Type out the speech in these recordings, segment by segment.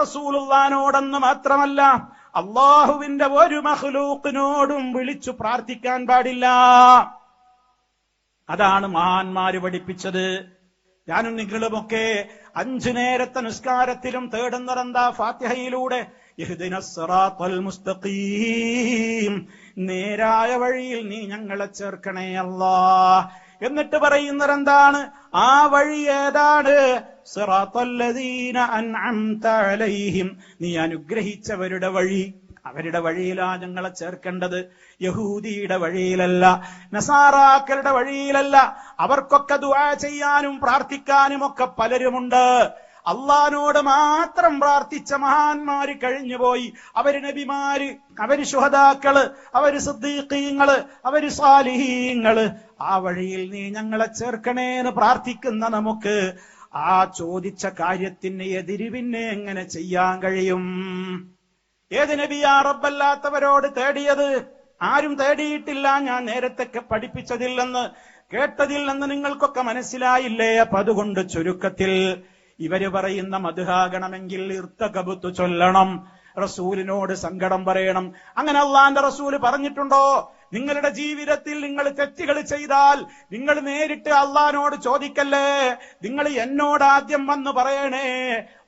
റസൂലുള്ളാനോടെന്ന് മാത്രമല്ല അള്ളാഹുവിന്റെ ഒരു മഹ്ലൂക്കിനോടും വിളിച്ചു പ്രാർത്ഥിക്കാൻ പാടില്ല. അതാണ് മഹാന്മാര് പഠിപ്പിച്ചത്. ഞാനും നിങ്ങളുമൊക്കെ അഞ്ചു നേരത്തെ നിസ്കാരത്തിലും തേടുന്നതെന്താ? ഫാത്തിഹയിലൂടെ മുസ്തഖീം. നേരായ വഴിയിൽ നീ ഞങ്ങളെ ചേർക്കണേ അല്ലാ എന്നിട്ട് പറയുന്നത് എന്താണ് ആ വഴി ഏതാണ്? അലൈഹിം. നീ അനുഗ്രഹിച്ചവരുടെ വഴി. അവരുടെ വഴിയിലാ ഞങ്ങളെ ചേർക്കേണ്ടത്. യഹൂദിയുടെ വഴിയിലല്ല നസാറാക്കളുടെ വഴിയിലല്ല. അവർക്കൊക്കെ ദുആ ചെയ്യാനും പ്രാർത്ഥിക്കാനും ഒക്കെ പലരുമുണ്ട്. അള്ളഹാനോട് മാത്രം പ്രാർത്ഥിച്ച മഹാന്മാര് കഴിഞ്ഞുപോയി. അവർ നബിമാര് അവർ ശുഹദാക്കൾ അവർ സിദ്ദീഖീങ്ങൾ അവർ സാലിഹീങ്ങൾ. ആ വഴിയിൽ നീ ഞങ്ങളെ ചേർക്കണേന്ന് പ്രാർത്ഥിക്കുന്ന നമുക്ക് ആ ചോദിച്ച കാര്യത്തിന് എതിരിവിന്നെ എങ്ങനെ ചെയ്യാൻ കഴിയും? ഏത് നബിയാ റബ്ബല്ലാത്തവരോട് തേടിയത്? ആരും തേടിയിട്ടില്ല. ഞാൻ നേരത്തെ പഠിപ്പിച്ചതില്ലെന്ന് കേട്ടതില്ലെന്ന് നിങ്ങൾക്കൊക്കെ മനസ്സിലായില്ലേ? അപ്പൊ അതുകൊണ്ട് ചുരുക്കത്തിൽ ഇവർ പറയുന്ന മധുഹാകണമെങ്കിൽ ഇർത്തകബുത്ത് ചൊല്ലണം. റസൂലിനോട് സങ്കടം പറയണം. അങ്ങനെ അള്ളാന്റെ റസൂൽ പറഞ്ഞിട്ടുണ്ടോ? നിങ്ങളുടെ ജീവിതത്തിൽ നിങ്ങൾ തെറ്റുകൾ ചെയ്താൽ നിങ്ങൾ നേരിട്ട് അള്ളഹാനോട് ചോദിക്കല്ലേ? നിങ്ങൾ എന്നോട് ആദ്യം വന്ന് പറയണേ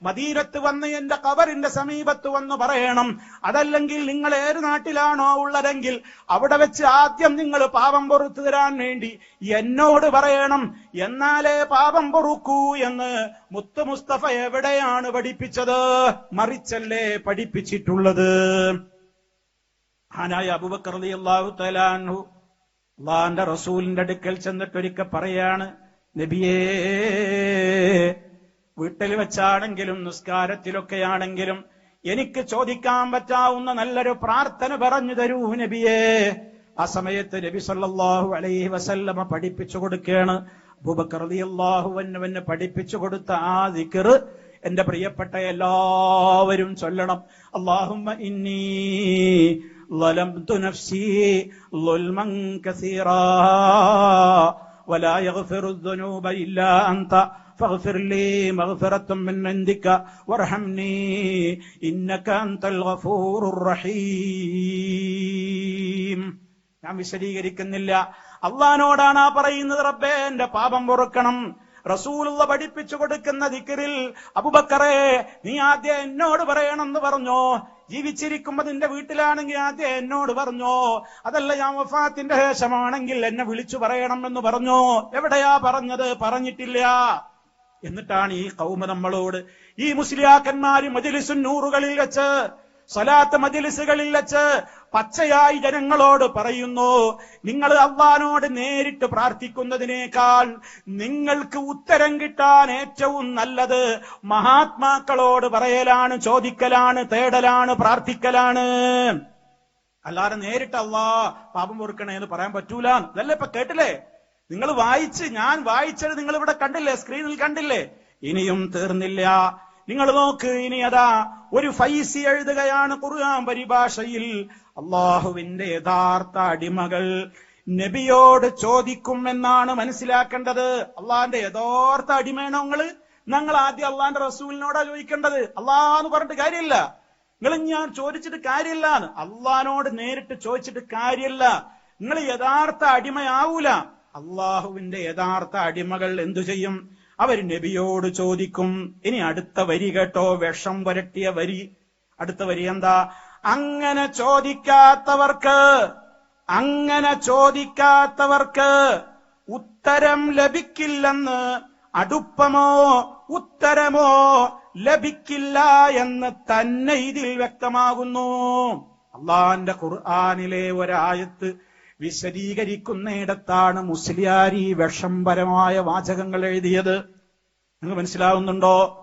മദീനത്ത് വന്ന് എന്റെ കബറിന്റെ സമീപത്ത് വന്ന് പറയണം. അതല്ലെങ്കിൽ നിങ്ങൾ ഏത് നാട്ടിലാണോ ഉള്ളതെങ്കിൽ അവിടെ വെച്ച് ആദ്യം നിങ്ങൾ പാപം പൊറുത്തു തരാൻ വേണ്ടി എന്നോട് പറയണം. എന്നാലേ പാപം പൊറുക്കൂ എന്ന് മുത്തു മുസ്തഫ എവിടെയാണ് പഠിപ്പിച്ചത്? മറിച്ചല്ലേ പഠിപ്പിച്ചിട്ടുള്ളത്? മഹാനായ അബൂബക്കർ റളിയല്ലാഹു തആല അൻഹു അള്ളാന്റെ റസൂലിന്റെ അടുക്കൽ ചെന്നിട്ടൊരിക്കൽ പറയാണ് നബിയേ വീട്ടിൽ വെച്ചാണെങ്കിലും നിസ്കാരത്തിലൊക്കെയാണെങ്കിലും എനിക്ക് ചോദിക്കാൻ പറ്റാവുന്ന നല്ലൊരു പ്രാർത്ഥന പറഞ്ഞു തരൂ നബിയേ. ആ സമയത്ത് നബി സല്ലാഹു അലൈഹി വസല്ലമ പഠിപ്പിച്ചു കൊടുക്കുകയാണ്. അബൂബക്കർ അൻഹുവിന് പഠിപ്പിച്ചു കൊടുത്ത ആ ദിക്ർ എന്റെ പ്രിയപ്പെട്ട എല്ലാവരും ചൊല്ലണം. അല്ലാഹുമ്മ ഇന്നി ظلمت نفسي ظلما كثيرا ولا يغفر الذنوب إلا أنت فاغفر لي مغفرة من عندك وارحمني إنك أنت الغفور الرحيم ഞാൻ വിശദീകരിക്കുന്നില്ല അള്ളഹാനോടാണ് ആ പറയുന്നത് റബ്ബേ എന്റെ പാപം പൊറുക്കണം റസൂലുള്ള പഠിപ്പിച്ചു കൊടുക്കുന്ന ദിക്റിൽ അബുബക്കറെ നീ ആദ്യം എന്നോട് പറയണമെന്ന് പറഞ്ഞോ ജീവിച്ചിരിക്കുമ്പോ നിന്റെ വീട്ടിലാണെങ്കിൽ ആദ്യം എന്നോട് പറഞ്ഞോ? അതല്ല ഞാൻ വഫാത്തിന്റെ ശേഷമാണെങ്കിൽ എന്നെ വിളിച്ചു പറയണം എന്ന് പറഞ്ഞോ? എവിടെയാ പറഞ്ഞത്? പറഞ്ഞിട്ടില്ല. എന്നിട്ടാണ് ഈ കൗമ നമ്മളോട് ഈ മുസ്ലിയാക്കന്മാര് മജലിസുന്നൂറുകളിൽ വെച്ച് സ്വലാത്ത് മജിലിസുകളിൽ വെച്ച് പച്ചയായി ജനങ്ങളോട് പറയുന്നു നിങ്ങൾ അള്ളഹാനോട് നേരിട്ട് പ്രാർത്ഥിക്കുന്നതിനേക്കാൾ നിങ്ങൾക്ക് ഉത്തരം കിട്ടാൻ ഏറ്റവും നല്ലത് മഹാത്മാക്കളോട് പറയലാണ് ചോദിക്കലാണ് തേടലാണ് പ്രാർത്ഥിക്കലാണ്. അല്ലാതെ നേരിട്ട് അള്ളാ പാപം പൊറുക്കണേ എന്ന് പറയാൻ പറ്റൂല. ഇതല്ലേ ഇപ്പൊ കേട്ടില്ലേ? നിങ്ങൾ വായിച്ച് ഞാൻ വായിച്ചത് നിങ്ങൾ ഇവിടെ കണ്ടില്ലേ? സ്ക്രീനിൽ കണ്ടില്ലേ? ഇനിയും തീർന്നില്ല. നിങ്ങൾ നോക്ക് ഇനി അതാ ഒരു ഫൈസി എഴുതുകയാണ് ഖുർആൻ പരിഭാഷയിൽ. അള്ളാഹുവിന്റെ യഥാർത്ഥ അടിമകൾ നബിയോട് ചോദിക്കും എന്നാണ് മനസ്സിലാക്കേണ്ടത്. അള്ളാന്റെ യഥാർത്ഥ അടിമയാണോ നിങ്ങൾ ഞങ്ങൾ ആദ്യം അള്ളാന്റെ റസൂലിനോടാ ചോദിക്കേണ്ടത് അള്ളാന്ന് പറഞ്ഞിട്ട് കാര്യമില്ല. നിങ്ങൾ ഞാൻ ചോദിച്ചിട്ട് കാര്യമില്ല അള്ളഹാനോട് നേരിട്ട് ചോദിച്ചിട്ട് കാര്യമില്ല. നിങ്ങൾ യഥാർത്ഥ അടിമയാവൂല. അള്ളാഹുവിന്റെ യഥാർത്ഥ അടിമകൾ എന്തു ചെയ്യും? അവർ നബിയോട് ചോദിക്കും ഇനി അടുത്ത വരി കേട്ടോ? വിഷം പുരട്ടിയ വരി. അടുത്ത വരി എന്താ? അങ്ങനെ ചോദിക്കാത്തവർക്ക് അങ്ങനെ ചോദിക്കാത്തവർക്ക് ഉത്തരം ലഭിക്കില്ലെന്ന് അടുപ്പമോ ഉത്തരമോ ലഭിക്കില്ല എന്ന് തന്നെ ഇതിൽ വ്യക്തമാകുന്നു. അള്ളാന്റെ ഖുർആാനിലെ ഒരായത്ത് വിശദീകരിക്കുന്നിടത്താണ് മുസ്ലിയാരി വിഷംപരമായ വാചകങ്ങൾ എഴുതിയത്. നിങ്ങൾ മനസ്സിലാവുന്നുണ്ടോ?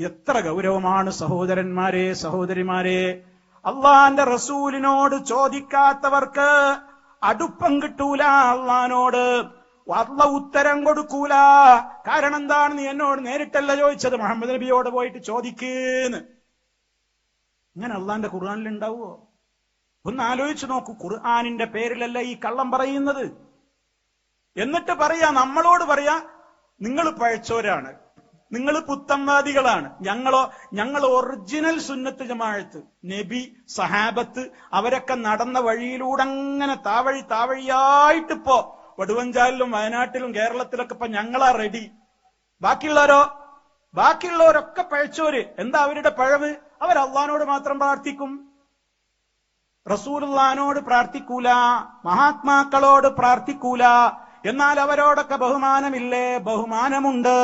എത്ര ഗൗരവമാണ് സഹോദരന്മാരെ സഹോദരിമാരെ. അള്ളാന്റെ റസൂലിനോട് ചോദിക്കാത്തവർക്ക് അടുപ്പം കിട്ടൂല അള്ളഹാനോട് അള്ള ഉത്തരം കൊടുക്കൂല. കാരണം എന്താണ് നീ എന്നോട് നേരിട്ടല്ല ചോദിച്ചത്? മുഹമ്മദ് നബിയോട് പോയിട്ട് ചോദിക്കേന്ന് ഇങ്ങനെ അള്ളാന്റെ ഖുർആാനിൽ ഉണ്ടാവുമോ ഒന്ന് ആലോചിച്ചു നോക്കൂ ഖുർആാനിന്റെ പേരിലല്ല ഈ കള്ളം പറയുന്നത്? എന്നിട്ട് പറയാ നമ്മളോട് പറയാ നിങ്ങൾ പഴച്ചോരാണ് നിങ്ങൾ പുത്തംവാദികളാണ് ഞങ്ങളോ ഞങ്ങൾ ഒറിജിനൽ സുന്നത്ത് ജമാഴത്ത് നബി സഹാബത്ത് അവരൊക്കെ നടന്ന വഴിയിലൂടെ അങ്ങനെ താവഴി താവഴിയായിട്ടിപ്പോ വടുവഞ്ചാലിലും വയനാട്ടിലും കേരളത്തിലൊക്കെ ഇപ്പൊ ഞങ്ങളാ റെഡി ബാക്കിയുള്ളവരോ? ബാക്കിയുള്ളവരൊക്കെ പഴച്ചോര് എന്താ അവരുടെ പഴവ്? അവർ അള്ളഹാനോട് മാത്രം പ്രാർത്ഥിക്കും. റസൂലുള്ളാനോട് പ്രാർത്ഥിക്കൂല മഹാത്മാക്കളോട് പ്രാർത്ഥിക്കൂല എന്നാൽ അവരോടൊക്കെ ബഹുമാനമില്ലേ? ബഹുമാനമുണ്ട്.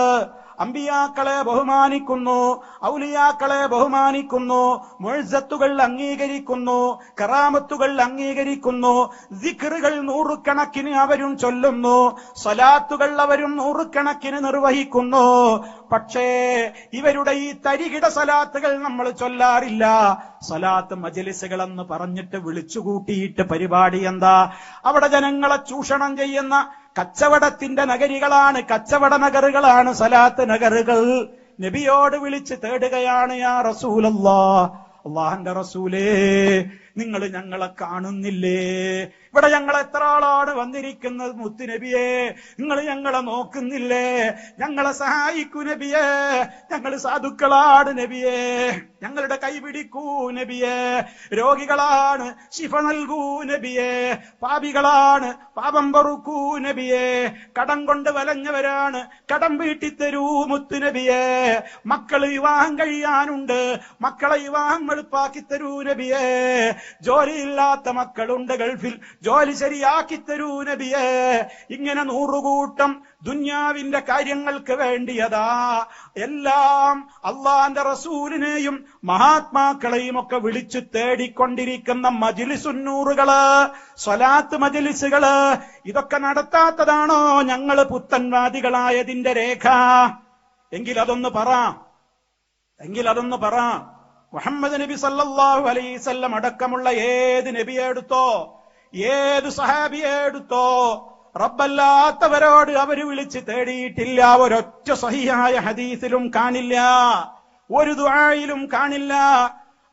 അമ്പിയാക്കളെ ബഹുമാനിക്കുന്നു ഔലിയാക്കളെ ബഹുമാനിക്കുന്നു മുഴുസത്തുകൾ അംഗീകരിക്കുന്നു കറാമത്തുകൾ അംഗീകരിക്കുന്നു ദിഖറുകൾ നൂറുകണക്കിന് അവരും ചൊല്ലുന്നു സ്വലാത്തുകൾ അവരും നൂറുകണക്കിന് നിർവഹിക്കുന്നു. പക്ഷേ ഇവരുടെ ഈ തരികിട സലാത്തുകൾ നമ്മൾ ചൊല്ലാറില്ല. സലാത്ത് മജലിസുകൾ എന്ന് പറഞ്ഞിട്ട് വിളിച്ചുകൂട്ടിയിട്ട് പരിപാടി എന്താ? അവിടെ ജനങ്ങളെ ചൂഷണം ചെയ്യുന്ന കച്ചവടത്തിന്റെ നഗരികളാണ് കച്ചവട നഗറുകളാണ് സലാത്ത് നഗറുകൾ. നബിയോട് വിളിച്ച് തേടുകയാണ് യാ റസൂലല്ലാ. അള്ളാഹന്റെ റസൂലേ നിങ്ങൾ ഞങ്ങളെ കാണുന്നില്ലേ? ഇവിടെ ഞങ്ങൾ എത്ര ആളാണ് വന്നിരിക്കുന്നത് മുത്തുനബിയെ നിങ്ങൾ ഞങ്ങളെ നോക്കുന്നില്ലേ? ഞങ്ങളെ സഹായിക്കൂ നബിയെ. ഞങ്ങൾ സാധുക്കളാണ് നബിയെ. ഞങ്ങളുടെ കൈ പിടിക്കൂ നബിയെ. രോഗികളാണ് ശിഫ നൽകൂ നബിയെ. പാപികളാണ് പാപം പൊറുക്കൂ നബിയെ. കടം കൊണ്ട് വലഞ്ഞവരാണ് കടം വീട്ടിത്തരൂ മുത്തുനബിയെ മക്കൾ വിവാഹം കഴിയാനുണ്ട്. മക്കളെ വിവാഹം എളുപ്പാക്കി തരൂ നബിയെ. ജോലിയില്ലാത്ത മക്കളുണ്ട് ഗൾഫിൽ. ജോലി ശരിയാക്കി തരൂ നബിയെ. ഇങ്ങനെ നൂറുകൂട്ടം ദുന്യാവിന്റെ കാര്യങ്ങൾക്ക് വേണ്ടിയതാ. എല്ലാം അള്ളാന്റെ റസൂലിനെയും മഹാത്മാക്കളെയും ഒക്കെ വിളിച്ചു തേടിക്കൊണ്ടിരിക്കുന്ന മജിലിസുന്നൂറുകൾ സ്വലാത്ത് മജിലിസുകൾ ഇതൊക്കെ നടത്താത്തതാണോ ഞങ്ങൾ പുത്തൻവാദികളായതിന്റെ രേഖ? എങ്കിൽ അതൊന്ന് പറ. എങ്കിൽ അതൊന്ന് പറ. മുഹമ്മദ് നബി സല്ലാഹു അലൈസല്ലം അടക്കമുള്ള ഏത് നബിയെ എടുത്തോ ഏത് സഹാബിയെ എടുത്തോ റബ്ബല്ലാത്തവരോട് അവർ വിളിച്ച് തേടിയിട്ടില്ല ഒരൊറ്റ സഹിയായ ഹദീസിലും കാണില്ല ഒരു ദുആയിലും കാണില്ല.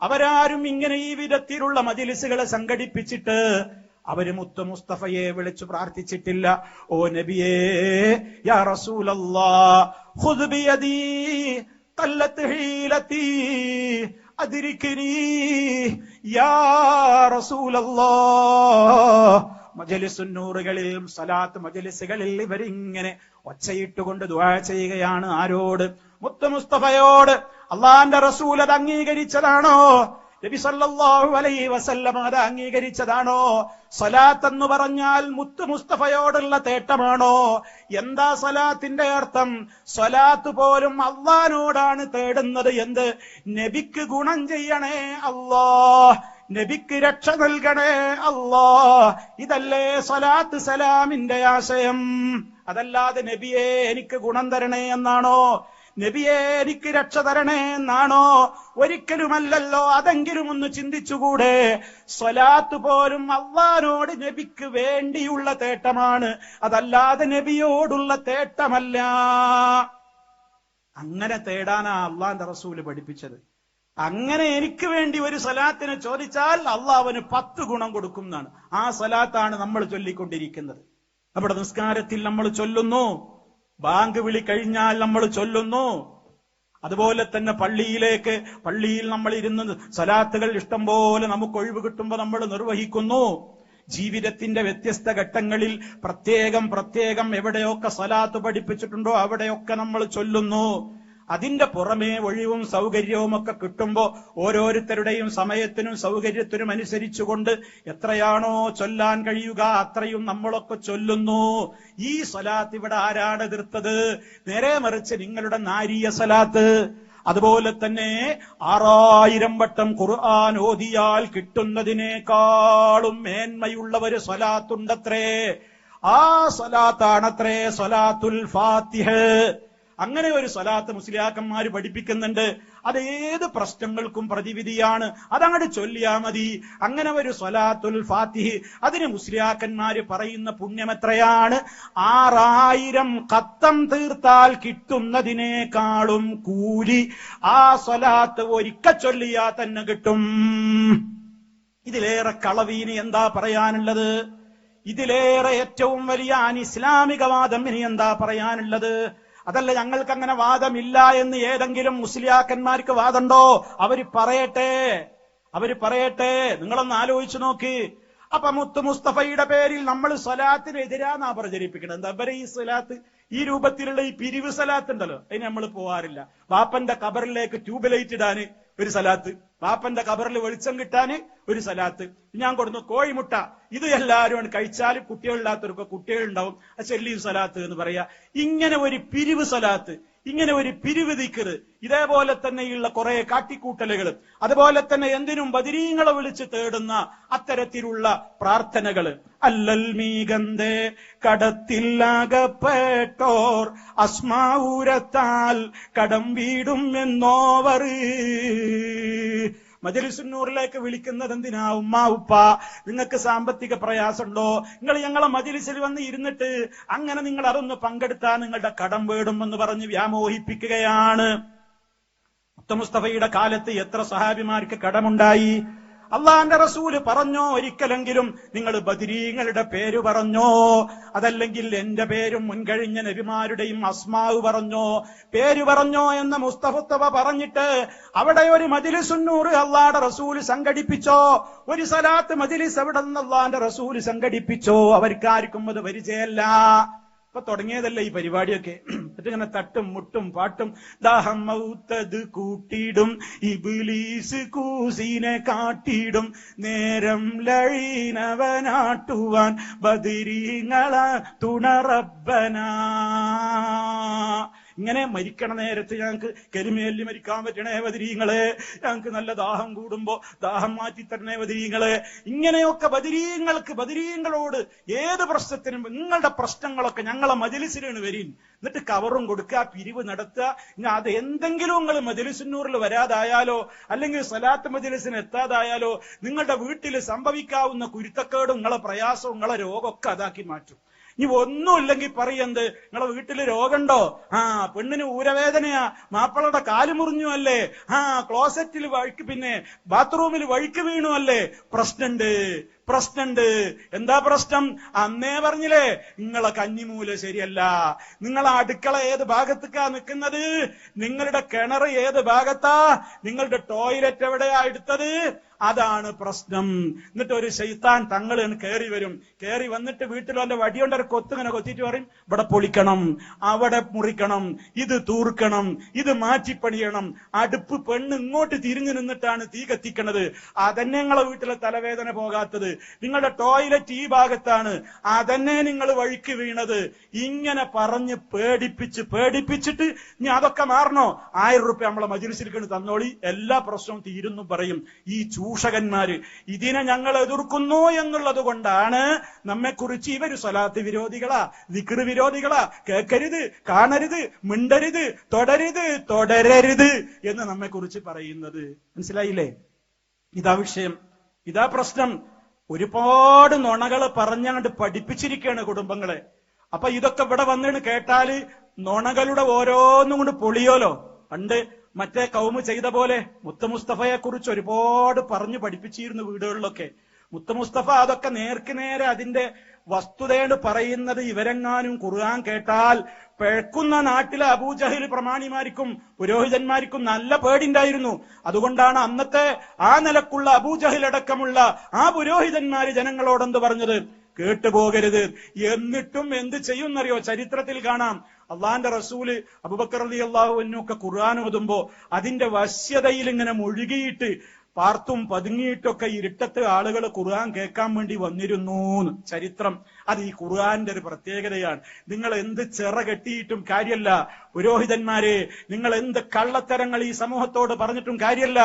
അവരാരും ഇങ്ങനെ ഈ വിധത്തിലുള്ള മജിലിസുകളെ സംഘടിപ്പിച്ചിട്ട് അവർ മുത്ത മുസ്തഫയെ വിളിച്ചു പ്രാർത്ഥിച്ചിട്ടില്ല. ഓ നബിയേ യാ റസൂലല്ലാ ഖുദ്ബിയദീ തല്ലത്ത് ഹീലത്തീ മജലിസുന്നൂറുകളിലും സലാത്ത് മജലിസുകളിൽ ഇവരിങ്ങനെ ഒച്ചയിട്ടുകൊണ്ട് ദ ചെയ്യുകയാണ് ആരോട്? മുത്ത മുസ്തഫയോട്. അള്ളാന്റെ റസൂൽ അത് അംഗീകരിച്ചതാണോ? നബി സല്ലല്ലാഹു അലൈഹി വസല്ലം അത് അംഗീകരിച്ചതാണോ? സലാത്ത് എന്ന് പറഞ്ഞാൽ മുത്ത് മുസ്തഫയോടുള്ള തേട്ടമാണോ? എന്താ സലാത്തിന്റെ അർത്ഥം? സലാത്ത് പോലും അള്ളഹാനോടാണ് തേടുന്നത് എന്ത്? നബിക്ക് ഗുണം ചെയ്യണേ അള്ളാ നബിക്ക് രക്ഷ നൽകണേ അള്ളാ ഇതല്ലേ സലാത്ത് സലാമിന്റെ ആശയം? അതല്ലാതെ നബിയെ എനിക്ക് ഗുണം തരണേ എന്നാണോ? നബിയെ എനിക്ക് രക്ഷ തരണേ എന്നാണോ? ഒരിക്കലുമല്ലല്ലോ അതെങ്കിലും ഒന്ന് ചിന്തിച്ചുകൂടെ? സ്വലാത്ത് പോലും അള്ളഹാനോട് നബിക്ക് വേണ്ടിയുള്ള തേട്ടമാണ്. അതല്ലാതെ നബിയോടുള്ള തേട്ടമല്ല. അങ്ങനെ തേടാനാ അള്ളാന്റെ റസൂൽ പഠിപ്പിച്ചത്. അങ്ങനെ എനിക്ക് വേണ്ടി ഒരു സലാത്തിനെ ചോദിച്ചാൽ അള്ളാഹ് അവന് പത്ത് ഗുണം കൊടുക്കും എന്നാണ്. ആ സലാത്താണ് നമ്മൾ ചൊല്ലിക്കൊണ്ടിരിക്കുന്നത്. നമ്മുടെ നിസ്കാരത്തിൽ നമ്മൾ ചൊല്ലുന്നു. ബാങ്ക് വിളി കഴിഞ്ഞാൽ നമ്മൾ ചൊല്ലുന്നു. അതുപോലെ തന്നെ പള്ളിയിലേക്ക് പള്ളിയിൽ നമ്മൾ ഇരുന്ന് സലാത്തുകൾ ഇഷ്ടം പോലെ നമുക്ക് ഒഴിവ് കിട്ടുമ്പോൾ നമ്മൾ നിർവഹിക്കുന്നു. ജീവിതത്തിന്റെ വ്യത്യസ്ത ഘട്ടങ്ങളിൽ പ്രത്യേകം പ്രത്യേകം എവിടെയൊക്കെ സലാത്ത് പഠിപ്പിച്ചിട്ടുണ്ടോ അവിടെയൊക്കെ നമ്മൾ ചൊല്ലുന്നു. അതിന്റെ പുറമേ ഒഴിവും സൗകര്യവും ഒക്കെ കിട്ടുമ്പോ ഓരോരുത്തരുടെയും സമയത്തിനും സൗകര്യത്തിനും അനുസരിച്ചുകൊണ്ട് എത്രയാണോ ചൊല്ലാൻ കഴിയുക അത്രയും നമ്മളൊക്കെ ചൊല്ലുന്നു. ഈ സലാത്ത് ഇവിടെ ആരാണ് എതിർത്തത്? നേരെ മറിച്ച് നിങ്ങളുടെ നാരിയ സലാത്ത് അതുപോലെ തന്നെ ആറായിരം വട്ടം ഖുർആൻ ഓതിയാൽ കിട്ടുന്നതിനേക്കാളും മേന്മയുള്ള ഒരു സ്വലാത്തുണ്ടത്രേ. ആ സ്വലാത്താണത്രേ സ്വലാത്തുൽ ഫാത്തിഹ. അങ്ങനെ ഒരു സ്വലാത്ത് മുസ്ലിയാക്കന്മാർ പഠിപ്പിക്കുന്നുണ്ട്. അത് ഏത് പ്രശ്നങ്ങൾക്കും പ്രതിവിധിയാണ്. അതങ്ങട് ചൊല്ലിയാ മതി. അങ്ങനെ ഒരു സ്വലാത്തുൽ ഫാത്തിഹ് അതിന് മുസ്ലിയാക്കന്മാർ പറയുന്ന പുണ്യം എത്രയാണ്? ആറായിരം കത്തം തീർത്താൽ കിട്ടുന്നതിനേക്കാളും കൂലി ആ സ്വലാത്ത് ഒരിക്ക ചൊല്ലിയാ തന്നെ കിട്ടും. ഇതിലേറെ കളവീന് എന്താ പറയാനുള്ളത്? ഇതിലേറെ ഏറ്റവും വലിയ അനിസ്ലാമികവാദം ഇനി എന്താ പറയാനുള്ളത്? അതല്ല ഞങ്ങൾക്ക് അങ്ങനെ വാദമില്ല എന്ന് ഏതെങ്കിലും മുസ്ലിയാക്കന്മാർക്ക് വാദമുണ്ടോ? അവർ പറയട്ടെ അവർ പറയട്ടെ നിങ്ങളൊന്ന് ആലോചിച്ചു നോക്ക്. അപ്പൊ മുത്ത് മുസ്തഫയുടെ പേരിൽ നമ്മൾ സ്വലാത്തിനെതിരാന്നാ പ്രചരിപ്പിക്കുന്നത് എന്താ ഇവരെ ഈ സ്വലാത്ത് ഈ രൂപത്തിലുള്ള ഈ പിരിവ് സലാത്ത് ഉണ്ടല്ലോ അതിന് നമ്മൾ പോവാറില്ല. വാപ്പന്റെ കബറിലേക്ക് ട്യൂബ് ലൈറ്റ് ഇടാന് ഒരു സലാത്ത്. വാപ്പന്റെ കബറിൽ വെളിച്ചം കിട്ടാന് ഒരു സലാത്ത്. ഞാൻ കൊടുന്നു കോഴിമുട്ട. ഇത് എല്ലാവരും കഴിച്ചാൽ കുട്ടികളില്ലാത്തവർക്ക് കുട്ടികളുണ്ടാവും. ചെല്ലിയും സലാത്ത് എന്ന് പറയാ. ഇങ്ങനെ ഒരു പിരിവ് സലാത്ത്. ഇങ്ങനെ ഒരു പിരിവ് ദിക്കറ് ഇതേപോലെ തന്നെയുള്ള കുറെ കാട്ടിക്കൂട്ടലുകൾ അതുപോലെ തന്നെ എന്തിനും ബദിരീങ്ങളെ വിളിച്ച് തേടുന്ന അത്തരത്തിലുള്ള പ്രാർത്ഥനകൾ. അല്ലൽ മീഗന്ധേ കടത്തില്ലാകപ്പെട്ടോർ അസ്മാവൂരത്താൽ കടം വീടും എന്നോവർ. മജലിസുന്നൂറിലേക്ക് വിളിക്കുന്നത് എന്തിനാ ഉമ്മ ഉപ്പ നിങ്ങൾക്ക് സാമ്പത്തിക പ്രയാസമുണ്ടോ? നിങ്ങൾ ഞങ്ങളെ മജലിസിൽ വന്ന് ഇരുന്നിട്ട് അങ്ങനെ നിങ്ങൾ അതൊന്ന് പങ്കെടുത്താൽ നിങ്ങളുടെ കടം വേടും എന്ന് പറഞ്ഞ് വ്യാമോഹിപ്പിക്കുകയാണ്. മുസ്തഫയുടെ കാലത്ത് എത്ര സഹാബിമാർക്ക് കടമുണ്ടായി? അള്ളാന്റെ റസൂൽ പറഞ്ഞോ ഒരിക്കലെങ്കിലും നിങ്ങൾ ബദിരീങ്ങളുടെ പേര് പറഞ്ഞോ അതല്ലെങ്കിൽ എന്റെ പേരും മുൻകഴിഞ്ഞ നബിമാരുടെയും അസ്മാവ് പറഞ്ഞോ പേര് പറഞ്ഞോ എന്ന് മുസ്തഫുത്തവ പറഞ്ഞിട്ട് അവിടെ ഒരു മജിലിസുന്നൂറ് അള്ളാടെ റസൂൽ സംഘടിപ്പിച്ചോ ഒരു സലാത്ത് മജിലിസ് എവിടെ നിന്ന് അള്ളാന്റെ റസൂൽ സംഘടിപ്പിച്ചോ അവർക്കാർക്കും അത് പരിചയമല്ല ഇപ്പൊ തുടങ്ങിയതല്ല ഈ പരിപാടിയൊക്കെ. ഇങ്ങനെ തട്ടും മുട്ടും പാട്ടും ദാഹം മൗത്തത് കൂട്ടിയിടും. ഇബിലീസ് കൂസിനെ കാട്ടിയിടും. നേരം ലഴീനവനാട്ടുവാൻ ബദിരീങ്ങള തുണറബനാ ഇങ്ങനെ മരിക്കണ നേരത്ത് ഞങ്ങൾക്ക് കരിമേലി മരിക്കാൻ പറ്റണേ ബദിരീങ്ങളെ. ഞങ്ങൾക്ക് നല്ല ദാഹം കൂടുമ്പോ ദാഹം മാറ്റി തരണേ ബദിരീങ്ങളെ. ഇങ്ങനെയൊക്കെ ബദിരീങ്ങൾക്ക് ബദിരീങ്ങളോട് ഏത് പ്രശ്നത്തിനും നിങ്ങളുടെ പ്രശ്നങ്ങളൊക്കെ ഞങ്ങളെ മജലിസിലാണ് വരീൻ. എന്നിട്ട് കവറും കൊടുക്കുക പിരിവ് നടത്തുക. ഇനി അത് എന്തെങ്കിലും നിങ്ങൾ മജലിസുന്നൂറിൽ വരാതായാലോ അല്ലെങ്കിൽ സലാത്ത് മജലിസിന് എത്താതായാലോ നിങ്ങളുടെ വീട്ടിൽ സംഭവിക്കാവുന്ന കുരുത്തക്കേടും നിങ്ങളെ പ്രയാസവും നിങ്ങളെ രോഗമൊക്കെ അതാക്കി മാറ്റും. ഇനി ഒന്നുമില്ലെങ്കിൽ പറയെന്ത് നിങ്ങളെ വീട്ടിൽ രോഗമുണ്ടോ? ആ പെണ്ണിന് ഊരവേദനയാ. മാപ്പിളയുടെ കാൽ മുറിഞ്ഞു അല്ലേ? ആ ക്ലോസറ്റിൽ വഴിക്ക് പിന്നെ ബാത്റൂമിൽ വഴിക്ക് വീണു അല്ലേ? പ്രശ്നണ്ട് പ്രശ്നണ്ട്. എന്താ പ്രശ്നം? അന്നേ പറഞ്ഞില്ലേ നിങ്ങളെ കന്നിമൂല ശരിയല്ല. നിങ്ങളെ അടുക്കള ഏത് ഭാഗത്തേക്കാ നിൽക്കുന്നത് നിങ്ങളുടെ കിണർ ഏത് ഭാഗത്താ? നിങ്ങളുടെ ടോയ്ലറ്റ് എവിടെയാ എടുത്തത്? അതാണ് പ്രശ്നം. എന്നിട്ട് ഒരു ശൈത്താൻ തങ്ങൾ കയറി വരും. കയറി വന്നിട്ട് വീട്ടിൽ വല്ല വടിയൊണ്ടൊരു കൊത്തിങ്ങനെ കൊത്തിയിട്ട് പറയും ഇവിടെ പൊളിക്കണം അവിടെ മുറിക്കണം ഇത് തൂർക്കണം ഇത് മാറ്റിപ്പണിയണം. അടുപ്പ് പെണ്ണ് ഇങ്ങോട്ട് തിരിഞ്ഞു നിന്നിട്ടാണ് തീ കത്തിക്കണത്. അതന്നെ നിങ്ങളെ വീട്ടിലെ തലവേദന പോകാത്തത്. നിങ്ങളുടെ ടോയ്ലറ്റ് ഈ ഭാഗത്താണ്. അതന്നെ നിങ്ങൾ വഴിക്ക് വീണത്. ഇങ്ങനെ പറഞ്ഞ് പേടിപ്പിച്ച് പേടിപ്പിച്ചിട്ട് ഇനി അതൊക്കെ മാറണോ? ആയിരം റുപ്യ നമ്മളെ മജിലിസിൽ തന്നോളി. എല്ലാ പ്രശ്നവും തീരുന്നു പറയും. ഈ ചൂഷകന്മാര്. ഇതിനെ ഞങ്ങൾ എതിർക്കുന്നു എന്നുള്ളത് കൊണ്ടാണ് നമ്മെക്കുറിച്ച് ഇവർ സ്വലാത്ത് വിരോധികളാ വിക്ർ വിരോധികളാ. കേൾക്കരുത് കാണരുത് മിണ്ടരുത് തുടരുത് തുടരരുത് എന്ന് നമ്മെക്കുറിച്ച് പറയുന്നത്. മനസ്സിലായില്ലേ? ഇതാ വിഷയം. ഇതാ പ്രശ്നം. ഒരുപാട് നുണകളെ പറഞ്ഞങ്ങോട്ട് പഠിപ്പിച്ചിരിക്കുകയാണ് കുടുംബങ്ങളെ. അപ്പൊ ഇതൊക്കെ ഇവിടെ വന്നിട്ട് കേട്ടാൽ നുണകളുടെ ഓരോന്നും കൊണ്ട് പൊളിയോലോ? പണ്ട് മറ്റേ കൗമ് ചെയ്ത പോലെ മുത്ത മുസ്തഫയെ കുറിച്ച് ഒരുപാട് പറഞ്ഞു പഠിപ്പിച്ചിരുന്നു വീടുകളിലൊക്കെ. മുത്ത മുസ്തഫ അതൊക്കെ നേർക്ക് നേരെ അതിന്റെ വസ്തുതയോട് പറയുന്നത് ഇവരെങ്ങാനും കുറുകാൻ കേട്ടാൽ പിഴക്കുന്ന നാട്ടിലെ അബൂജഹിൽ പ്രമാണിമാർക്കും പുരോഹിതന്മാർക്കും നല്ല പേടിണ്ടായിരുന്നു. അതുകൊണ്ടാണ് അന്നത്തെ ആ നിലക്കുള്ള അബൂജഹിൽ അടക്കമുള്ള ആ പുരോഹിതന്മാര് ജനങ്ങളോടെന്ത് പറഞ്ഞത്? കേട്ടുപോകരുത് എന്നിട്ടും എന്ത് ചെയ്യുന്നറിയോ? ചരിത്രത്തിൽ കാണാം. അള്ളാന്റെ റസൂൽ അബുബക്കർ അലി അള്ളാഹുവിനൊക്കെ ഖുർആൻ ഓതുമ്പോ അതിന്റെ വശ്യതയിൽ ഇങ്ങനെ മുഴുകിയിട്ട് പാർത്തും പതുങ്ങിയിട്ടൊക്കെ ഇരുട്ടത്ത് ആളുകൾ ഖുർആൻ കേൾക്കാൻ വേണ്ടി വന്നിരുന്നു ചരിത്രം. അത് ഈ ഖുർആന്റെ ഒരു പ്രത്യേകതയാണ്. നിങ്ങൾ എന്ത് ചിറ കെട്ടിയിട്ടും കാര്യമല്ല പുരോഹിതന്മാരെ നിങ്ങൾ എന്ത് കള്ളത്തരങ്ങൾ ഈ സമൂഹത്തോട് പറഞ്ഞിട്ടും കാര്യമല്ല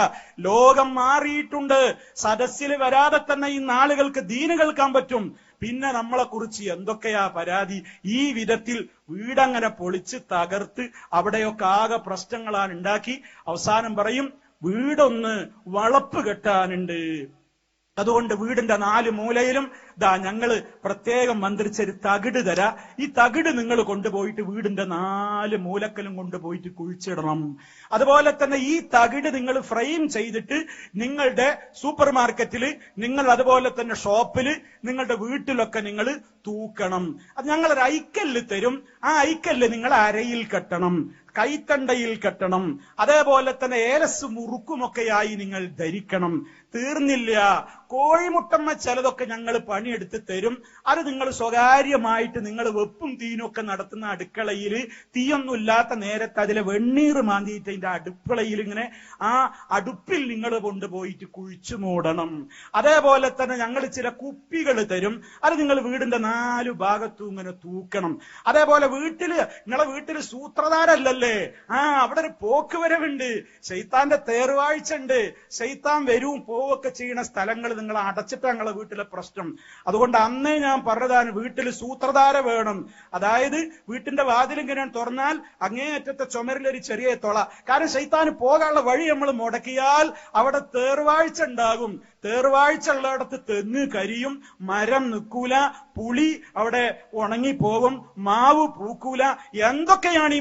ലോകം മാറിയിട്ടുണ്ട്. സദസ്സിൽ വരാതെ തന്നെ ഈ നാളുകൾക്ക് ദീന് കേൾക്കാൻ പറ്റും. പിന്നെ നമ്മളെ കുറിച്ച് എന്തൊക്കെയാ പരാതി? ഈ വിധത്തിൽ വീടങ്ങനെ പൊളിച്ച് തകർത്ത് അവിടെയൊക്കെ ആകെ പ്രശ്നങ്ങളാണ് ഉണ്ടാക്കി. അവസാനം പറയും വീടൊന്ന് വളപ്പ് കെട്ടാനുണ്ട്. അതുകൊണ്ട് വീടിന്റെ നാല് മൂലയിലും ദാ ഞങ്ങൾ പ്രത്യേകം മന്ത്രിച്ചൊരു തകിട് തരാ. ഈ തകിട് നിങ്ങൾ കൊണ്ടുപോയിട്ട് വീടിന്റെ നാല് മൂലക്കലും കൊണ്ടുപോയിട്ട് കുഴിച്ചിടണം. അതുപോലെ തന്നെ ഈ തകിട് നിങ്ങൾ ഫ്രെയിം ചെയ്തിട്ട് നിങ്ങളുടെ സൂപ്പർ മാർക്കറ്റിൽ നിങ്ങൾ അതുപോലെ തന്നെ ഷോപ്പിൽ നിങ്ങളുടെ വീട്ടിലൊക്കെ നിങ്ങൾ തൂക്കണം. അത് ഞങ്ങളൊരു ഐക്കല്ല് തരും. ആ ഐക്കല്ല് നിങ്ങൾ അരയിൽ കെട്ടണം. കൈത്തണ്ടയിൽ കെട്ടണം. അതേപോലെ തന്നെ ഏലസ് മുറുക്കുമൊക്കെയായി നിങ്ങൾ ധരിക്കണം. തീർന്നില്ല. കോഴിമുട്ടമ്മ ചിലതൊക്കെ ഞങ്ങൾ പണിയെടുത്ത് തരും. അത് നിങ്ങൾ സ്വകാര്യമായിട്ട് നിങ്ങൾ വെപ്പും തീനും ഒക്കെ നടത്തുന്ന അടുക്കളയിൽ തീയൊന്നുമില്ലാത്ത നേരത്തെ അതിലെ വെണ്ണീർ മാന്തിയിട്ട് അതിന്റെ അടുക്കളയിൽ ഇങ്ങനെ ആ അടുപ്പിൽ നിങ്ങൾ കൊണ്ടുപോയിട്ട് കുഴിച്ചു മൂടണം. അതേപോലെ തന്നെ ഞങ്ങൾ ചില കുപ്പികൾ തരും. അത് നിങ്ങൾ വീടിന്റെ നാലു ഭാഗത്തും ഇങ്ങനെ തൂക്കണം. അതേപോലെ വീട്ടിൽ നിങ്ങളെ വീട്ടിൽ സൂത്രധാരല്ലല്ലേ? ആ അവിടെ ഒരു പോക്ക് വരവുണ്ട് ശൈത്താന്റെ തേർവാഴ്ച ഉണ്ട് ശൈത്താൻ വരും പോവൊക്കെ ചെയ്യുന്ന സ്ഥലങ്ങൾ നിങ്ങൾ അടച്ചിട്ട് ഞങ്ങളെ വീട്ടിലെ പ്രശ്നം. അതുകൊണ്ട് അന്നേ ഞാൻ പറഞ്ഞതാണ് വീട്ടിൽ സൂത്രധാര വേണം. അതായത് വീട്ടിന്റെ വാതിലിങ്ങനെ തുറന്നാൽ അങ്ങേയറ്റത്തെ ചുമരിലൊരു ചെറിയ തൊള. കാരണം ഷെയ്ത്താന് പോകാനുള്ള വഴി നമ്മൾ മുടക്കിയാൽ അവിടെ തേർവാഴ്ച ഉണ്ടാകും. തേർവാഴ്ച ഉള്ളിടത്ത് തെങ്ങ് കരിയും മരം നിൽക്കൂല പുളി അവിടെ ഉണങ്ങി പോകും മാവ് പൂക്കൂല. എന്തൊക്കെയാണ് ഈ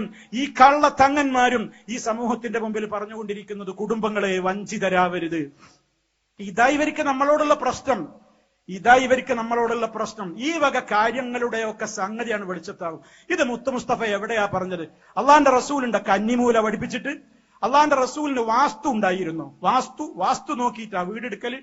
മുസ്ലിയാക്കന്മാരും ഈ കള്ള തങ്ങന്മാരും ഈ സമൂഹത്തിന്റെ മുമ്പിൽ പറഞ്ഞുകൊണ്ടിരിക്കുന്നത് കുടുംബങ്ങളെ വഞ്ചിതരാവരുത്. ഇതാ ഇവർക്ക് നമ്മളോടുള്ള പ്രശ്നം. ഇതാ ഇവർക്ക് നമ്മളോടുള്ള പ്രശ്നം. ഈ വക കാര്യങ്ങളുടെയൊക്കെ സംഗതിയാണ് വെളിച്ചത്താവും ഇത് മുത്തു മുസ്തഫ എവിടെയാ പറഞ്ഞത്? അള്ളാന്റെ റസൂലിന്റെ കന്നിമൂല പഠിപ്പിച്ചിട്ട് അള്ളാന്റെ റസൂലിന് വാസ്തു ഉണ്ടായിരുന്നു. വാസ്തു വാസ്തു നോക്കിയിട്ടാ വീടെടുക്കൽ.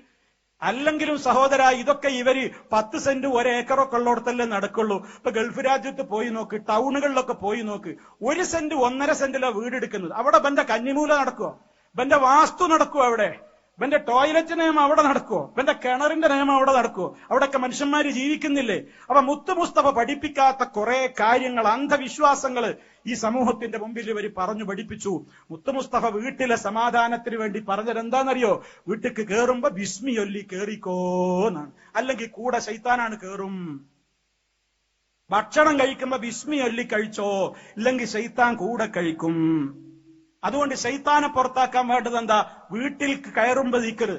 അല്ലെങ്കിലും സഹോദര ഇതൊക്കെ ഇവർ പത്ത് സെന്റ് ഒരേക്കറൊക്കെ ഉള്ളിടത്തല്ലേ നടക്കുള്ളൂ. ഇപ്പൊ ഗൾഫ് രാജ്യത്ത് പോയി നോക്ക് ടൗണുകളിലൊക്കെ പോയി നോക്ക്. ഒരു സെന്റ് ഒന്നര സെന്റിലാ വീടെടുക്കുന്നത്. അവിടെ ബന്റെ കന്നിമൂല നടക്കുവോ? ബന്റെ വാസ്തു നടക്കുവോ അവിടെ? ഇവന്റെ ടോയ്ലറ്റ് നിയമം അവിടെ നടക്കുമോ ഇവന്റെ കിണറിന്റെ നിയമം അവിടെ നടക്കുവോ? അവിടെയൊക്കെ മനുഷ്യന്മാര് ജീവിക്കുന്നില്ലേ? അപ്പൊ മുത്തു മുസ്തഫ പഠിപ്പിക്കാത്ത കുറെ കാര്യങ്ങൾ അന്ധവിശ്വാസങ്ങൾ ഈ സമൂഹത്തിന്റെ മുമ്പിൽ ഇവർ പറഞ്ഞു പഠിപ്പിച്ചു. മുത്തു മുസ്തഫ വീട്ടിലെ സമാധാനത്തിന് വേണ്ടി പറഞ്ഞത് എന്താണെന്നറിയോ? വീട്ടിക്ക് കയറുമ്പോ വിസ്മിയൊല്ലി കേറിക്കോന്നാണ്. അല്ലെങ്കിൽ കൂടെ ശൈത്താനാണ് കേറും. ഭക്ഷണം കഴിക്കുമ്പോ വിസ്മിയൊല്ലി കഴിച്ചോ? ഇല്ലെങ്കിൽ ശൈത്താൻ കൂടെ കഴിക്കും. അതുകൊണ്ട് ശൈത്താനെ പുറത്താക്കാൻ വേണ്ടത് എന്താ? വീട്ടിൽ കയറുമ്പോ ദിക്കറ്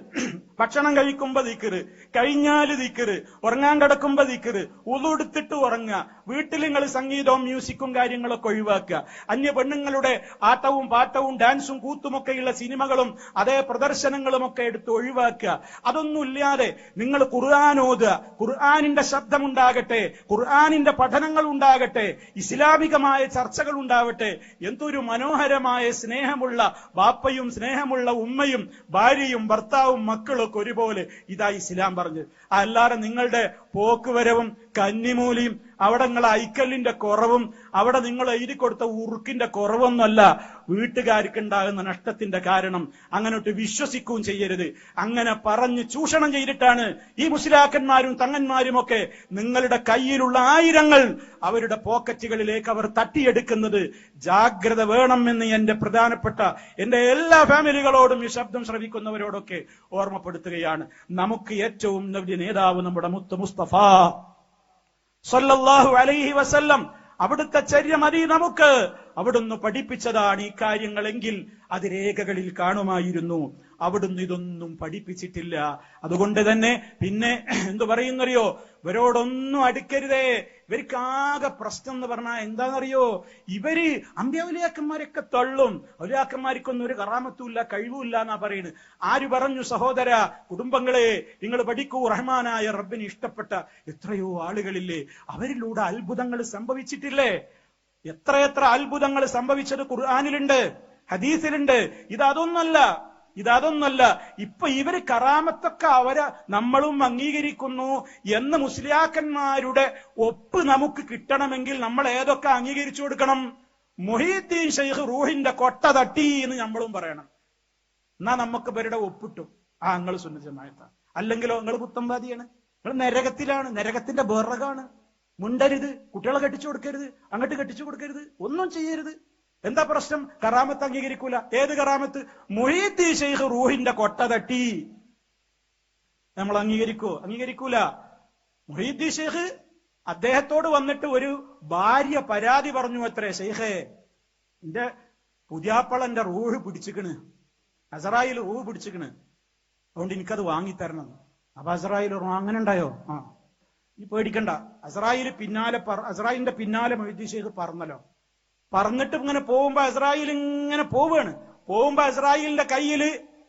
ഭക്ഷണം കഴിക്കുമ്പോ ദിക്കറ് കഴിഞ്ഞാൽ ദിക്കറ് ഉറങ്ങാൻ കിടക്കുമ്പോ ദിക്കറ് ഉളുടുത്തിട്ട് ഉറങ്ങുക വീട്ടിൽ നിങ്ങൾ സംഗീതവും മ്യൂസിക്കും കാര്യങ്ങളൊക്കെ ഒഴിവാക്കുക. അന്യ പെണ്ണുങ്ങളുടെ ആട്ടവും പാട്ടവും ഡാൻസും കൂത്തുമൊക്കെയുള്ള സിനിമകളും അതേ പ്രദർശനങ്ങളും ഒക്കെ എടുത്ത് ഒഴിവാക്കുക. അതൊന്നുമില്ലാതെ നിങ്ങൾ ഖുർആൻ ഓതുക. ഖുർആാനിന്റെ ശബ്ദമുണ്ടാകട്ടെ ഖുർആാനിന്റെ പഠനങ്ങൾ ഉണ്ടാകട്ടെ ഇസ്ലാമികമായ ചർച്ചകൾ ഉണ്ടാവട്ടെ. എന്തൊരു മനോഹരമായ സ്നേഹമുള്ള ബാപ്പയും സ്നേഹമുള്ള ഉമ്മയും ഭാര്യയും ഭർത്താവും മക്കളൊക്കെ ഒരുപോലെ ഇതായി ഇസ്ലാം പറഞ്ഞത്. അല്ലാതെ നിങ്ങളുടെ പോക്കുവരവും കന്നിമൂലിയും അവിടെ നിങ്ങൾ ഐക്കല്ലിന്റെ കുറവും അവിടെ നിങ്ങൾ എഴുതി കൊടുത്ത ഉറുക്കിന്റെ കുറവൊന്നുമല്ല. വീട്ടുകാർക്ക് ഉണ്ടാകുന്ന നഷ്ടത്തിന്റെ കാരണം അങ്ങനോട്ട് വിശ്വസിക്കുകയും ചെയ്യരുത്. അങ്ങനെ പറഞ്ഞ് ചൂഷണം ചെയ്തിട്ടാണ് ഈ മുസ്ലിയാക്കന്മാരും തങ്ങന്മാരും ഒക്കെ നിങ്ങളുടെ കയ്യിലുള്ള ആയിരങ്ങൾ അവരുടെ പോക്കറ്റുകളിലേക്ക് അവർ തട്ടിയെടുക്കുന്നത്. ജാഗ്രത വേണം എന്ന് എന്റെ പ്രധാനപ്പെട്ട എന്റെ എല്ലാ ഫാമിലികളോടും ഈ ശബ്ദം ശ്രവിക്കുന്നവരോടൊക്കെ ഓർമ്മപ്പെടുത്തുകയാണ്. നമുക്ക് ഏറ്റവും നേതാവ് നമ്മുടെ മുത്ത് മുസ്തഫ. സല്ലല്ലാഹു അലൈഹി വസല്ലം അവിടുത്തെ ചര്യ മതി നമുക്ക് അവിടുന്ന് പഠിപ്പിച്ചതാണ് ഈ കാര്യങ്ങളെങ്കിൽ അത് രേഖകളിൽ കാണുമായിരുന്നു. അവിടുന്ന് ഇതൊന്നും പഠിപ്പിച്ചിട്ടില്ല. അതുകൊണ്ട് തന്നെ പിന്നെ എന്തു പറയുന്നറിയോ? ഇവരോടൊന്നും അടുക്കരുതേ. ഇവർക്ക് ആകെ പ്രശ്നം എന്ന് പറഞ്ഞാൽ എന്താണെന്നറിയോ? ഇവർ അമ്പ്യൗലിയാക്കന്മാരൊക്കെ തള്ളും. ഔലിയാക്കന്മാർക്കൊന്നും ഒരു കറാമത്തുമില്ല കഴിവുമില്ല എന്നാ പറയുന്നത്. ആര് പറഞ്ഞു സഹോദര കുടുംബങ്ങളെ നിങ്ങൾ പഠിക്കൂ റഹ്മാനായ റബ്ബിന് ഇഷ്ടപ്പെട്ട എത്രയോ ആളുകളില്ലേ? അവരിലൂടെ അത്ഭുതങ്ങൾ സംഭവിച്ചിട്ടില്ലേ? എത്രയെത്ര അത്ഭുതങ്ങൾ സംഭവിച്ചത് ഖുർആാനിലുണ്ട് ഹദീസിലുണ്ട്. ഇതൊന്നല്ല ഇതതൊന്നല്ല ഇപ്പൊ ഇവർ കറാമത്തൊക്കെ അവരെ നമ്മളും അംഗീകരിക്കുന്നു എന്ന് മുസ്ലിയാക്കന്മാരുടെ ഒപ്പ് നമുക്ക് കിട്ടണമെങ്കിൽ നമ്മൾ ഏതൊക്കെ അംഗീകരിച്ചു കൊടുക്കണം? മൊഹീദ്ദീൻ ഷെയ്ഖ് റൂഹിന്റെ കൊട്ട തട്ടി എന്ന് നമ്മളും പറയണം. എന്നാ നമുക്ക് ഇവരുടെ ഒപ്പിട്ടു. ആ നിങ്ങൾ സുന്നജമായത്ത. അല്ലെങ്കിലോ നിങ്ങൾ പുത്തംവാദിയാണ് നിങ്ങൾ നരകത്തിലാണ്. നരകത്തിന്റെ ബിറകാണ്. മുണ്ടരുത് കുട്ടികളെ കെട്ടിച്ചു കൊടുക്കരുത് അങ്ങോട്ട് കെട്ടിച്ചു കൊടുക്കരുത് ഒന്നും ചെയ്യരുത്. എന്താ പ്രശ്നം? കറാമത്ത് അംഗീകരിക്കൂല. ഏത് കറാമത്ത്? മൊഹീദ്ദീ ഷെയ്ഖ് റൂഹിന്റെ കൊട്ട തട്ടി. നമ്മൾ അംഗീകരിക്കോ? അംഗീകരിക്കൂല. മൊഹീദ്ദീ ഷെയ്ഖ് അദ്ദേഹത്തോട് വന്നിട്ട് ഒരു ഭാര്യ പരാതി പറഞ്ഞു അത്രേ ഷെയ്ഖേ. എന്റെ പുതിയാപ്പളന്റെ റൂഹ് പിടിച്ചിക്കണ്. അസറായിൽ റൂഹ് പിടിച്ചിക്കണ്. അതുകൊണ്ട് എനിക്കത് വാങ്ങിത്തരണം. അപ്പൊ അസറായിൽ അങ്ങനെ ഉണ്ടായോ ആ. ഈ പേടിക്കണ്ട. അസറായിൽ പിന്നാലെ അസറായിലിന്റെ പിന്നാലെ മൊയ്തീൻ ഷെയ്ഖ് പറഞ്ഞല്ലോ പറഞ്ഞിട്ട് ഇങ്ങനെ പോകുമ്പോ ഇസ്രായേൽ ഇങ്ങനെ പോവാണ്. പോകുമ്പോ ഇസ്രായേലിന്റെ കയ്യിൽ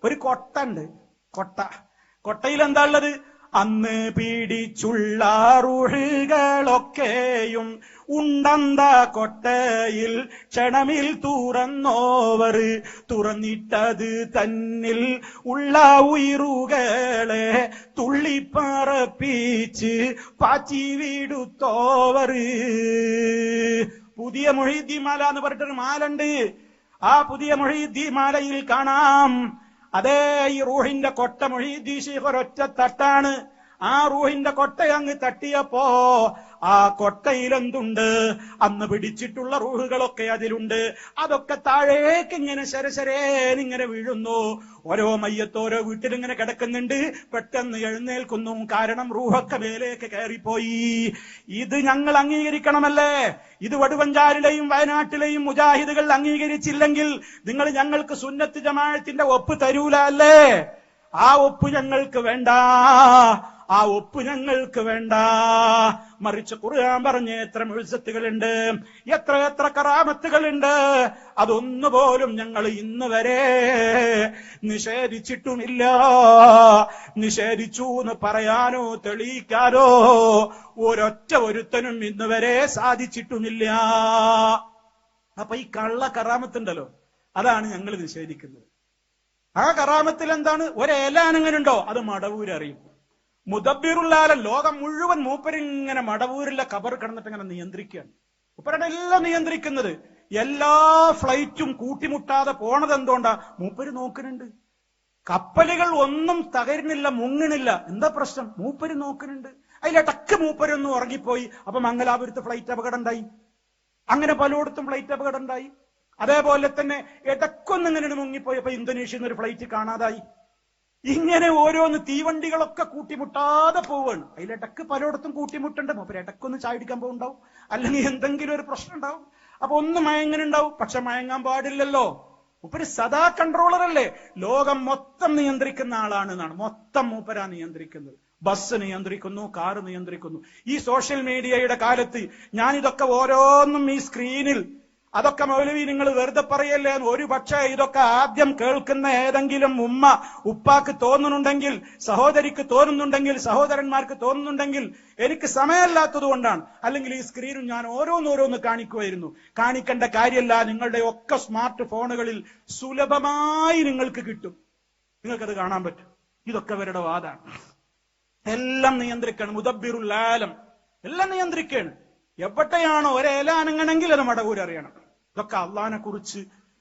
ഒരു കൊട്ട ഉണ്ട്. കൊട്ട. കൊട്ടയിൽ എന്താ ഉള്ളത്? അന്ന് പിടിച്ചുള്ള ഉണ്ടന്ത കൊട്ടയിൽ ക്ഷണമിൽ തുറന്നോവർ. തുറന്നിട്ടത് തന്നിൽ ഉള്ള ഉയറുകളെ തുള്ളിപ്പറപ്പിച്ച് പാച്ചി വിടുത്തോവർ പുതിയ മൊഹീദ്ദീ മാല എന്ന് പറഞ്ഞിട്ടൊരു മാലുണ്ട്. ആ പുതിയ മൊഹീദ്ദീ മാലയിൽ കാണാം. അതേ ഈ റൂഹിന്റെ കൊട്ട മൊഹീദ്ദീ ശേഖ് ഒരൊറ്റ തട്ടാണ്. ആ റൂഹിന്റെ കൊട്ട അങ്ങ് തട്ടിയപ്പോ ആ കൊട്ടയിലെന്തുണ്ട്? അന്ന് പിടിച്ചിട്ടുള്ള റൂഹുകളൊക്കെ അതിലുണ്ട്. അതൊക്കെ താഴേക്ക് ഇങ്ങനെ ശരശരേനിങ്ങനെ വീഴുന്നു. ഓരോ മയ്യത്ത് ഓരോ വീട്ടിലിങ്ങനെ കിടക്കുന്നുണ്ട്. പെട്ടെന്ന് എഴുന്നേൽക്കുന്നു. കാരണം റൂഹൊക്കെ മേലേക്ക് കയറിപ്പോയി. ഇത് ഞങ്ങൾ അംഗീകരിക്കണമല്ലേ? ഇത് വടുവഞ്ചാരിലെയും വയനാട്ടിലെയും മുജാഹിദുകൾ അംഗീകരിച്ചില്ലെങ്കിൽ നിങ്ങൾ ഞങ്ങൾക്ക് സുന്നത്ത് ജമാഅത്തിന്റെ ഒപ്പ് തരൂല അല്ലേ? ആ ഒപ്പ് ഞങ്ങൾക്ക് വേണ്ട. ആ ഒപ്പ് ഞങ്ങൾക്ക് വേണ്ട. മറിച്ച് ഖുർആൻ പറഞ്ഞ് എത്ര മുഴുസത്തുകളുണ്ട് എത്ര എത്ര കറാമത്തുകളുണ്ട്. അതൊന്നുപോലും ഞങ്ങൾ ഇന്ന് വരെ നിഷേധിച്ചിട്ടുമില്ല. നിഷേധിച്ചു എന്ന് പറയാനോ തെളിയിക്കാനോ ഒരൊറ്റ ഒരുത്തനും ഇന്ന് വരെ സാധിച്ചിട്ടുമില്ല. അപ്പൊ ഈ കള്ള കറാമത്തുണ്ടല്ലോ അതാണ് ഞങ്ങൾ നിഷേധിക്കുന്നത്. ആ കറാമത്തിൽ എന്താണ്? ഒരേലാനങ്ങനുണ്ടോ? അത് മടവൂര് അറിയും മുദബിറുള്ളാല ലോകം മുഴുവൻ മൂപ്പരിങ്ങനെ മടവൂരിലെ കബർ കിടന്നിട്ട് ഇങ്ങനെ നിയന്ത്രിക്കുകയാണ്. മൂപ്പരുടെ എല്ലാം നിയന്ത്രിക്കുന്നത്. എല്ലാ ഫ്ലൈറ്റും കൂട്ടിമുട്ടാതെ പോണത് എന്തുകൊണ്ടാ? മൂപ്പര് നോക്കുന്നുണ്ട്. കപ്പലുകൾ ഒന്നും തകരുന്നില്ല മുങ്ങണില്ല എന്താ പ്രശ്നം? മൂപ്പര് നോക്കുന്നുണ്ട്. അതിലിടക്ക് മൂപ്പരൊന്നും ഉറങ്ങിപ്പോയി. അപ്പൊ മംഗലാപുരത്ത് ഫ്ലൈറ്റ് അപകടം ഉണ്ടായി. അങ്ങനെ പലയിടത്തും ഫ്ലൈറ്റ് അപകടം ഉണ്ടായി. അതേപോലെ തന്നെ ഇടക്കൊന്നും ഇങ്ങനെ മുങ്ങിപ്പോയി. അപ്പൊ ഇന്തോനേഷ്യയിൽ ഒരു ഫ്ലൈറ്റ് കാണാതായി. ഇങ്ങനെ ഓരോന്ന് തീവണ്ടികളൊക്കെ കൂട്ടിമുട്ടാതെ പോവാണ്. അതിലിടക്ക് പലയിടത്തും കൂട്ടിമുട്ടുണ്ട് ഒന്ന് ഇടക്കൊന്ന് അടിക്കാൻ പോകുണ്ടാവും അല്ലെങ്കിൽ എന്തെങ്കിലും ഒരു പ്രശ്നം ഉണ്ടാവും. അപ്പൊ ഒന്ന് മയങ്ങനുണ്ടാവും. പക്ഷെ മയങ്ങാൻ പാടില്ലല്ലോ. മൂപ്പര് സദാ കൺട്രോളർ അല്ലേ ലോകം മൊത്തം നിയന്ത്രിക്കുന്ന ആളാണ് എന്നാണ്. മൊത്തം മൂപ്പരാ നിയന്ത്രിക്കുന്നത്. ബസ് നിയന്ത്രിക്കുന്നു കാറ് നിയന്ത്രിക്കുന്നു. ഈ സോഷ്യൽ മീഡിയയുടെ കാലത്ത് ഞാനിതൊക്കെ ഓരോന്നും ഈ സ്ക്രീനിൽ അതൊക്കെ മൗലവി നിങ്ങൾ വെറുതെ പറയല്ലേ? ഒരു പക്ഷേ ഇതൊക്കെ ആദ്യം കേൾക്കുന്ന ഏതെങ്കിലും ഉമ്മ ഉപ്പാക്ക് തോന്നുന്നുണ്ടെങ്കിൽ സഹോദരിക്ക് തോന്നുന്നുണ്ടെങ്കിൽ സഹോദരന്മാർക്ക് തോന്നുന്നുണ്ടെങ്കിൽ എനിക്ക് സമയമല്ലാത്തത് കൊണ്ടാണ്. അല്ലെങ്കിൽ ഈ സ്ക്രീനും ഞാൻ ഓരോന്നോരോന്ന് കാണിക്കുമായിരുന്നു. കാണിക്കേണ്ട കാര്യമല്ല നിങ്ങളുടെ ഒക്കെ സ്മാർട്ട് ഫോണുകളിൽ സുലഭമായി നിങ്ങൾക്ക് കിട്ടും. നിങ്ങൾക്കത് കാണാൻ പറ്റും. ഇതൊക്കെ അവരുടെ വാദാണ് എല്ലാം നിയന്ത്രിക്കണം. മുദബിറുല്ലാലം എല്ലാം നിയന്ത്രിക്കണം. എവിടെയാണോ ഒരേലാനങ്ങണെങ്കിൽ അത് മടകൂരറിയണം ഇതൊക്കെ അള്ളഹാനെ കുറിച്ച്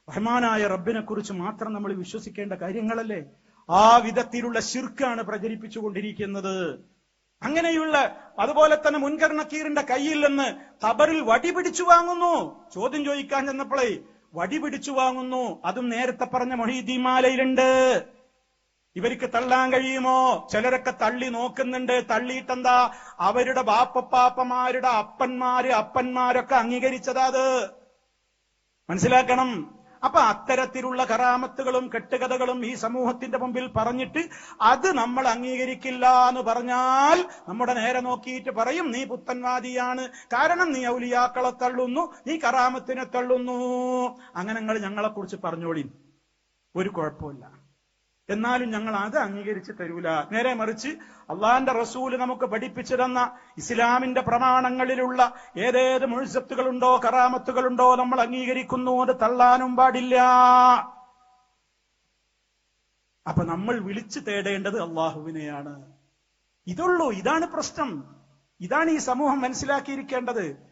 റഹ്മാനായ റബ്ബിനെ കുറിച്ച് മാത്രം നമ്മൾ വിശ്വസിക്കേണ്ട കാര്യങ്ങളല്ലേ? ആ വിധത്തിലുള്ള ശിർക്കാണ് പ്രചരിപ്പിച്ചുകൊണ്ടിരിക്കുന്നത്. അങ്ങനെയുള്ള അതുപോലെ തന്നെ മുൻകർ നക്കീറിന്റെ കയ്യിൽ നിന്ന് ഖബറിൽ വടി പിടിച്ചു വാങ്ങുന്നു. ചോദ്യം ചോദിക്കാൻ ചെന്നപ്പോഴേ വടി പിടിച്ചു വാങ്ങുന്നു. അതും നേരത്തെ പറഞ്ഞ മൊഹീദ്ദീമാലയിലുണ്ട് ഇവർക്ക് തള്ളാൻ കഴിയുമോ? ചിലരൊക്കെ തള്ളി നോക്കുന്നുണ്ട്. തള്ളിയിട്ടെന്താ അവരുടെ ബാപ്പപ്പാപ്പമാരുടെ അപ്പന്മാര് അപ്പന്മാരൊക്കെ അംഗീകരിച്ചതാ അത്. മനസ്സിലാക്കണം. അപ്പൊ അത്തരത്തിലുള്ള കറാമത്തുകളും കെട്ടുകഥകളും ഈ സമൂഹത്തിന്റെ മുമ്പിൽ പറഞ്ഞിട്ട് അത് നമ്മൾ അംഗീകരിക്കില്ല എന്ന് പറഞ്ഞാൽ നമ്മുടെ നേരെ നോക്കിയിട്ട് പറയും നീ പുത്തൻവാദിയാണ്. കാരണം നീ ഔലിയാക്കളെ തള്ളുന്നു നീ കറാമത്തിനെ തള്ളുന്നു. അങ്ങനെ ഞങ്ങളെ കുറിച്ച് പറഞ്ഞോളി. ഒരു കുഴപ്പമില്ല എന്നാലും ഞങ്ങൾ അത് അംഗീകരിച്ച് തരൂല. നേരെ മറിച്ച് അള്ളാന്റെ റസൂൽ നമുക്ക് പഠിപ്പിച്ചു തന്ന ഇസ്ലാമിന്റെ പ്രമാണങ്ങളിലുള്ള ഏതേത് മുഴുസത്തുകളുണ്ടോ കറാമത്തുകളുണ്ടോ നമ്മൾ അംഗീകരിക്കുന്നു അത് തള്ളാനും പാടില്ല. അപ്പൊ നമ്മൾ വിളിച്ചു തേടേണ്ടത് അള്ളാഹുവിനെയാണ്. ഇതുള്ളൂ ഇതാണ് പ്രശ്നം. ഇതാണ് ഈ സമൂഹം മനസ്സിലാക്കിയിരിക്കേണ്ടത്.